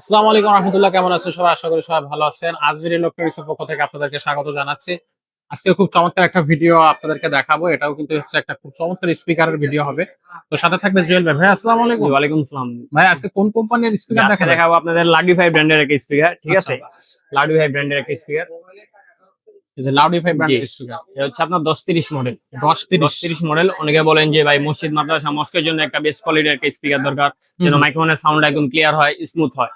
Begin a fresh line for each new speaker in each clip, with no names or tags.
আসসালামু আলাইকুম রহমতুল্লাহ কেমন আছেন সবাই? আশা করি সবাই ভালো আছেন। আজমির ইলেকট্রনিক্স পক্ষ থেকে আপনাদেরকে স্বাগত জানাচ্ছি। আজকে খুব চমৎকার একটা ভিডিও আপনাদেরকে দেখাবো। এটাও কিন্তু হচ্ছে একটা খুব চমৎকার স্পিকারের ভিডিও হবে। তো সাথে থাকবে জুয়েল ভাই। ভাই আসসালামু আলাইকুম।
ওয়ালাইকুম আসসালাম
ভাই আজকে কোন কোম্পানির স্পিকার
দেখাবো আপনাদের লাডি ভাই ব্র্যান্ডের একটা স্পিকার ঠিক আছে? লাডি ভাই ব্র্যান্ডের একটা স্পিকার
লাউডিফাই
এটা হচ্ছে আপনার দশ তিরিশ মডেল
দশ তিরিশ।
তিরিশ মডেল অনেকে বলেন যে ভাই মসজিদ মাদ্রাসা মস্কের জন্য একটা বেস্ট কোয়ালিটির একটা স্পিকার দরকার যেন। মাইক্রোফোনের সাউন্ড একদম ক্লিয়ার হয় স্মুথ হয়।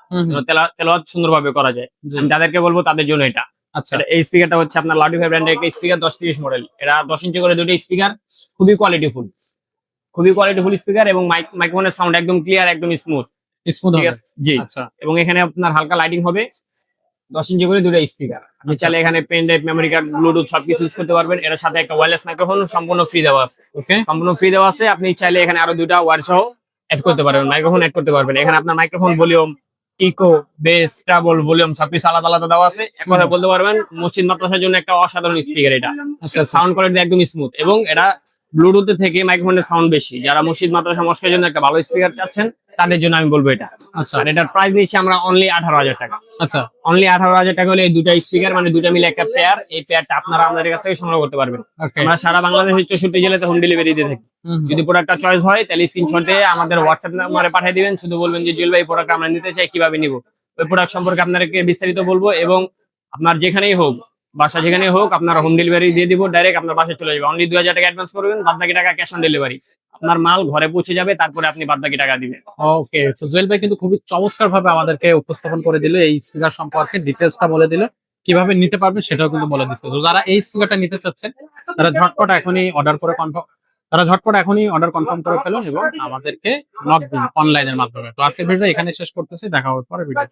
তেলাওয়াত সুন্দরভাবে করা যায়। আমি তাদেরকে বলব তাদের জন্য এটা।
আচ্ছা।
এই স্পিকারটা হচ্ছে আপনার লাডি ফাইভ ব্র্যান্ডের একটা স্পিকার দশ তিরিশ মডেল এটা দশ ইঞ্চি করে দুটো স্পিকার খুবই কোয়ালিটিফুল খুবই কোয়ালিটিফুল স্পিকার এবং মাইক্রোফোনের সাউন্ড একদম ক্লিয়ার একদম স্মুথ
স্মুথ
জি।
আচ্ছা।
এবং এখানে আপনার হালকা লাইটিং হবে। দশ ইঞ্চি করে দুটো স্পিকার আপনি
আচ্ছা।
চাইলে এখানে pen drive memory card Bluetooth সবকিছু ইউজ করতে পারবেন। এর সাথে একটা ওয়ারলেস মাইক্রোফোন সম্পূর্ণ ফ্রি দেওয়া আছে।
ওকে
সম্পূর্ণ ফ্রি দেওয়া আছে। আপনি চাইলে এখানে আরও দুটা ওয়ার সহ অ্যাড করতে পারবেন মাইক্রোফোন এড করতে পারবেন। এখানে আপনার microphone volume echo bass treble volume সবকিছু আলাদা আলাদা দেওয়া আছে। এক কথা বলতে পারবেন মসজিদ মাদ্রাসার জন্য একটা অসাধারণ স্পিকার এটা। সাউন্ড কোয়ালিটি একদম স্মুথ এবং এটা ব্লুটুথ থেকে মাইক্রোফোনের সাউন্ড বেশি। যারা মসজিদ মাদ্রাসা মস্কের জন্য একটা ভালো স্পিকার চাচ্ছেন তাদের জন্য আমি বলব এটা।
আচ্ছা।
আর এটার প্রাইস নিচ্ছি আমরা অনলি আঠারো হাজার টাকা।
আচ্ছা।
অনলি আঠারো হাজার টাকা হলে এই দুটা স্পিকার মানে দুটা মিলে একটা পেয়ার এই পেয়ারটা আপনারা আমাদের কাছ থেকে সংগ্রহ করতে পারবেন। আমরা সারা বাংলাদেশের চৌষট্টি জেলাতে হোম ডেলিভারি দিয়ে থাকি। যদি প্রোডাক্টটা চয়েস হয় তাহলে স্ক্রিনশট আমাদের হোয়াটসঅ্যাপ নাম্বারে পাঠিয়ে দিবেন। শুধু বলবেন যে জুয়েল ভাই প্রোডাক্ট আমরা নিতে চাই কীভাবে নিব? ওই প্রোডাক্ট সম্পর্কে আপনাদেরকে বিস্তারিত বলব এবং আপনার যেখানেই হোক বাসা যেখানেই হোক আপনার হোম ডেলিভারি দিয়ে দিব ডাইরেক্ট আপনার বাসায় চলে যাবে। অনলি দুই হাজার টাকা অ্যাডভান্স করবেন বাদ বাকি টাকা ক্যাশ অন ডেলিভারি আপনার মাল ঘরে পৌঁছে যাবে তারপরে আপনি বাদ বাকি টাকা দিবেন।
ওকে তো জুয়েল ভাই কিন্তু খুবই চমৎকার ভাবে আমাদেরকে উপস্থাপন করে দিল এই স্পিকার সম্পর্কে ডিটেলসটা বলে দিল। কীভাবে নিতে পারবেন সেটাও কিন্তু বলে দিচ্ছে। যারা এই স্পিকারটা নিতে চাচ্ছেন তারা ঝটপট এখনই অর্ডার করে কনফার্ম তারা ঝটপট এখনই অর্ডার কনফার্ম করে ফেলুন এবং আমাদেরকে নক দিন অনলাইনের মাধ্যমে। তো আজকের ভিডিও এখানে শেষ করতেছি দেখা হবে পরে ভিডিও